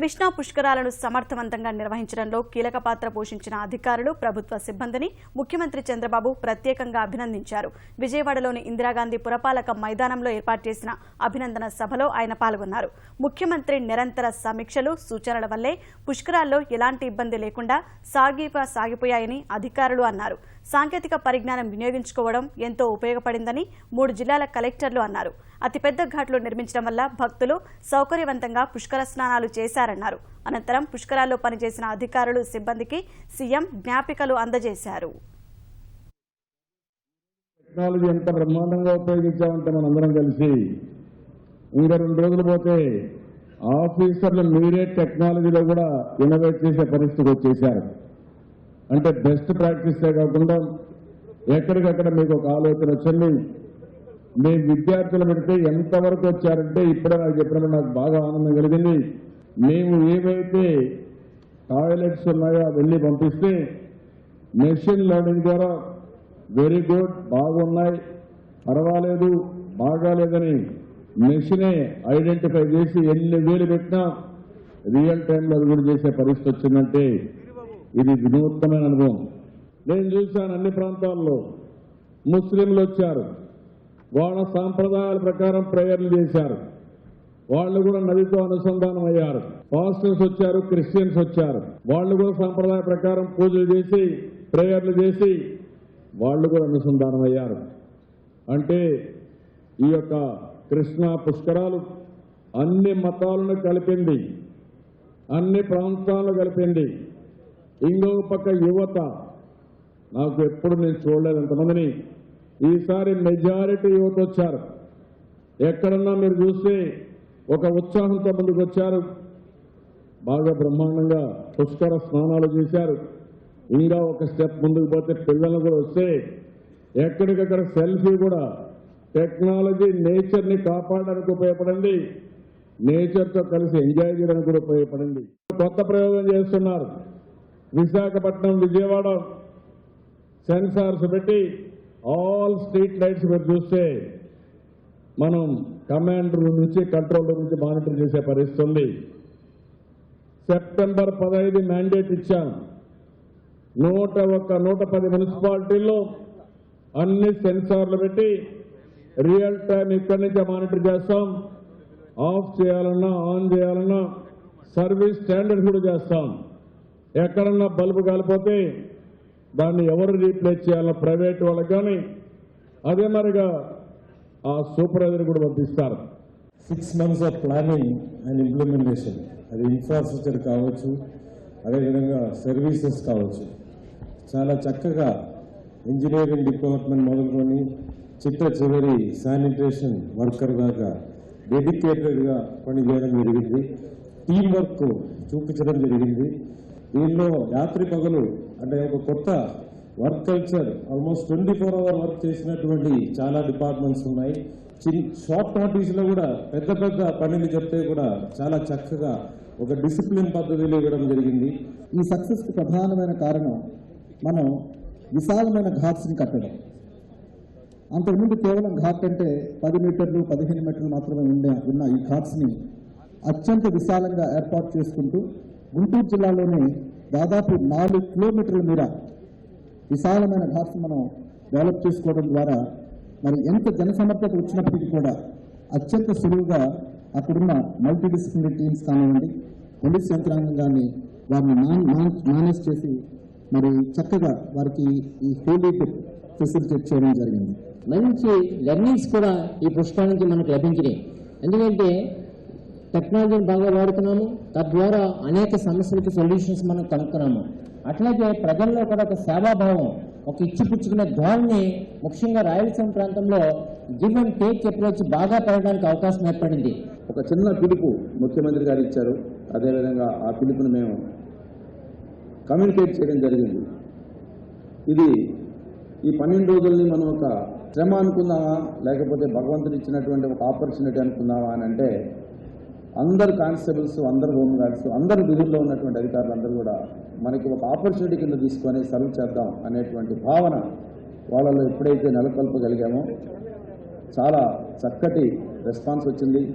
కృష్ణా పుష్కరాలను సమర్థవంతంగా నిర్వహించడంలో కీలక పాత్ర పోషించిన అధికారులు ప్రభుత్వ సిబ్బందిని ముఖ్యమంత్రి చంద్రబాబు ప్రత్యేకంగా అభినందించారు. విజయవాడలోని ఇందిరాగాంధీ పురపాలక మైదానంలో ఏర్పాటు చేసిన అభినందన సభలో ఆయన పాల్గొన్నారు. ముఖ్యమంత్రి నిరంతర సమీక్షలు సూచనల వల్లే పుష్కరాల్లో ఎలాంటి ఇబ్బంది లేకుండా సాగిప సాగిపోయాయని అధికారులు అన్నారు. సాంకేతిక పరిజ్ఞానం వినియోగించుకోవడం ఎంతో ఉపయోగపడిందని మూడు జిల్లాల కలెక్టర్లు అన్నారు. అతిపెద్ద ఘాట్లు నిర్మించడం వల్ల భక్తులు సౌకర్యవంతంగా పుష్కర స్నానాలు చేశారు చేశారన్నారు అనంతరం పుష్కరాల్లో పనిచేసిన అధికారులు సిబ్బందికి సీఎం జ్ఞాపికలు అందజేశారు. టెక్నాలజీ ఎంత బ్రహ్మాండంగా ఉపయోగించామంటే మనందరం కలిసి ఇంకా రెండు రోజులు పోతే ఆఫీసర్లు మీరే టెక్నాలజీలో కూడా ఇన్నోవేట్ చేసే పరిస్థితికి వచ్చేసారు అంటే బెస్ట్ ప్రాక్టీసే కాకుండా ఎక్కడికక్కడ మీకు ఒక ఆలోచన వచ్చింది మీ విద్యార్థులు పెడితే ఎంతవరకు వచ్చారంటే ఇప్పుడే నాకు చెప్పినప్పుడు నాకు బాగా ఆనందం కలిగింది. మేము ఏవైతే టాయిలెట్స్ ఉన్నాయో వెళ్ళి పంపిస్తే మెషిన్ లెర్నింగ్ ద్వారా వెరీ గుడ్ బాగున్నాయి. పర్వాలేదు బాగాలేదని మెషినే ఐడెంటిఫై చేసి ఎన్ని వేలు పెట్టినా రియల్ టైంలో అది కూడా చేసే పరిస్థితి వచ్చిందంటే ఇది వినూత్నమైన అనుభవం. నేను చూశాను అన్ని ప్రాంతాల్లో ముస్లింలు వచ్చారు. వాళ్ళ సాంప్రదాయాల ప్రకారం ప్రేయర్లు చేశారు. వాళ్ళు కూడా నదితో అనుసంధానం అయ్యారు. పాస్టర్స్ వచ్చారు క్రిస్టియన్స్ వచ్చారు. వాళ్ళు కూడా సాంప్రదాయ ప్రకారం పూజలు చేసి ప్రేయర్లు చేసి వాళ్ళు కూడా అనుసంధానం అయ్యారు. అంటే ఈ యొక్క కృష్ణా పుష్కరాలు అన్ని మతాలను కలిపింది. అన్ని ప్రాంతాలను కలిపింది. ఇంకొక పక్క యువత. నాకు ఎప్పుడు నేను చూడలేదు ఎంతమందిని. ఈసారి మెజారిటీ యువత వచ్చారు. ఎక్కడన్నా మీరు చూస్తే ఒక ఉత్సాహంతో ముందుకు వచ్చారు బాగా బ్రహ్మాండంగా పుష్కర స్నానాలు చేశారు. ఇంకా ఒక స్టెప్ ముందుకు పోతే పిల్లలు కూడా వస్తే ఎక్కడికక్కడ సెల్ఫీ కూడా. టెక్నాలజీ నేచర్ని కాపాడడానికి ఉపయోగపడండి. నేచర్తో కలిసి ఎంజాయ్ చేయడానికి కూడా ఉపయోగపడండి. కొత్త ప్రయోగం చేస్తున్నారు. విశాఖపట్నం విజయవాడ సెన్సార్స్ పెట్టి ఆల్ స్ట్రీట్ లైట్స్ మీరు చూస్తే మనం కమాండ్ రూమ్ నుంచి కంట్రోల్ రూమ్ నుంచి మానిటర్ చేసే పరిస్థితి ఉంది సెప్టెంబర్ పదహైదు మ్యాండేట్ ఇచ్చాం. నూట ఒక్క నూట పది మున్సిపాలిటీల్లో అన్ని సెన్సార్లు పెట్టి రియల్ టైం ఇక్కడి నుంచే మానిటర్ చేస్తాం. ఆఫ్ చేయాలన్నా ఆన్ చేయాలన్నా సర్వీస్ స్టాండర్డ్ కూడా చేస్తాం. ఎక్కడన్నా బల్బు కాలిపోతే దాన్ని ఎవరు రీప్లేస్ చేయాలో ప్రైవేట్ వాళ్ళకి కానీ అదే మరిగా ఆ సూపర్వైజర్ కూడా పంపిస్తారు six months of planning and implementation అది ఇన్ఫ్రాస్ట్రక్చర్ కావచ్చు అదేవిధంగా సర్వీసెస్ కావచ్చు. చాలా చక్కగా ఇంజనీరింగ్ డిపార్ట్మెంట్ మొదలుకొని చిట్ట చివరి శానిటేషన్ వర్కర్ దాకా డెడికేటెడ్గా పనిచేయడం జరిగింది. టీం వర్క్ చూపించడం జరిగింది. దీనిలో రాత్రి పగలు అంటే ఒక కొత్త work culture almost twenty four hour work చేసినటువంటి చాలా డిపార్ట్మెంట్స్ ఉన్నాయి. చిన్ షార్ట్ నోటీస్లో కూడా పెద్ద పెద్ద పనులు చెప్తే కూడా చాలా చక్కగా ఒక డిసిప్లిన్ పద్ధతిలో ఇవ్వడం జరిగింది. ఈ సక్సెస్కి ప్రధానమైన కారణం మనం విశాలమైన ఘాట్స్ని కట్టడం. అంతకుముందు కేవలం ఘాట్ అంటే పది మీటర్లు పదిహేను మీటర్లు మాత్రమే ఉండే ఉన్న ఈ ఘాట్స్ని అత్యంత విశాలంగా ఏర్పాటు చేసుకుంటూ గుంటూరు జిల్లాలోనే దాదాపు నాలుగు కిలోమీటర్ల మేర విశాలమైన ఘాట్స్ మనం డెవలప్ చేసుకోవడం ద్వారా మరి ఎంత జనసమర్థత వచ్చినప్పటికీ కూడా అత్యంత సులువుగా అక్కడున్న మల్టీడిసిప్లినరీ టీమ్స్ కానివ్వండి పోలీస్ యంత్రాంగం కానీ వారిని మేనేజ్ చేసి మరి చక్కగా వారికి ఈ హోలీ ఫెసిలిటేట్ చేయడం జరిగింది. మంచి లెర్నింగ్స్ కూడా ఈ పుస్తకం నుంచి మనకు లభించినాయి. ఎందుకంటే టెక్నాలజీని బాగా వాడుతున్నాము తద్వారా అనేక సమస్యలకి సొల్యూషన్స్ మనం కనుక్కున్నాము. అట్లాగే ప్రజల్లో కూడా ఒక సేవాభావం ఒక ఇచ్చిపుచ్చుకునే ధోరణి ముఖ్యంగా రాయలసీమ ప్రాంతంలో గివ్ అండ్ టేక్ అప్రోచ్ బాగా పెరగడానికి అవకాశం ఏర్పడింది. ఒక చిన్న పిలుపు ముఖ్యమంత్రి గారు ఇచ్చారు. అదేవిధంగా ఆ పిలుపును మేము కమ్యూనికేట్ చేయడం జరిగింది. ఇది ఈ పన్నెండు రోజుల్ని మనం ఒక శ్రమ అనుకుందామా లేకపోతే భగవంతుడు ఇచ్చినటువంటి ఒక ఆపర్చునిటీ అనుకుందామా అని అంటే అందరు కానిస్టేబుల్స్ అందరు హోమ్ గార్డ్స్ అందరు విధుల్లో ఉన్నటువంటి అధికారులు అందరూ కూడా మనకి ఒక ఆపర్చునిటీ కింద తీసుకొని సర్వ్ చేద్దాం అనేటువంటి భావన వాళ్ళలో ఎప్పుడైతే నెలకొల్పగలిగామో చాలా చక్కటి రెస్పాన్స్ వచ్చింది.